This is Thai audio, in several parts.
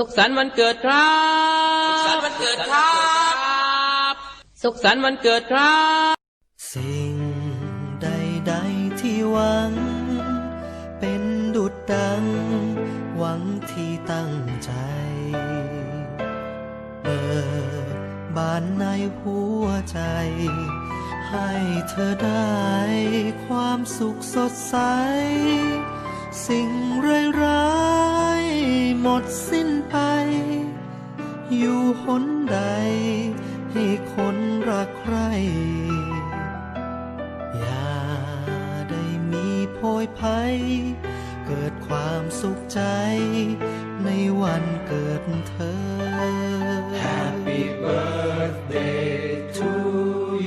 สุขสันต์วันเกิดครับ สุขสันต์วันเกิดครับ สุขสันต์วันเกิดครับ สิ่งใดๆที่หวัง เป็นดุดดัง หวังที่ตั้งใจเปิดบานในหัวใจ ให้เธอได้ความสุขสดใส สิ่งร้ายๆหมดสิ้นไป อยู่หนใด ให้คนรักใคร อย่าได้มีโพยภัย เกิดความสุขใจ ในวันเกิดเธอ Happy birthday to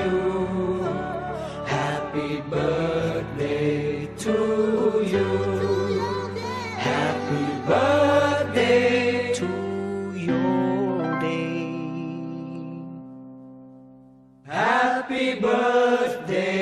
you Happy birthday to you Happy birthday.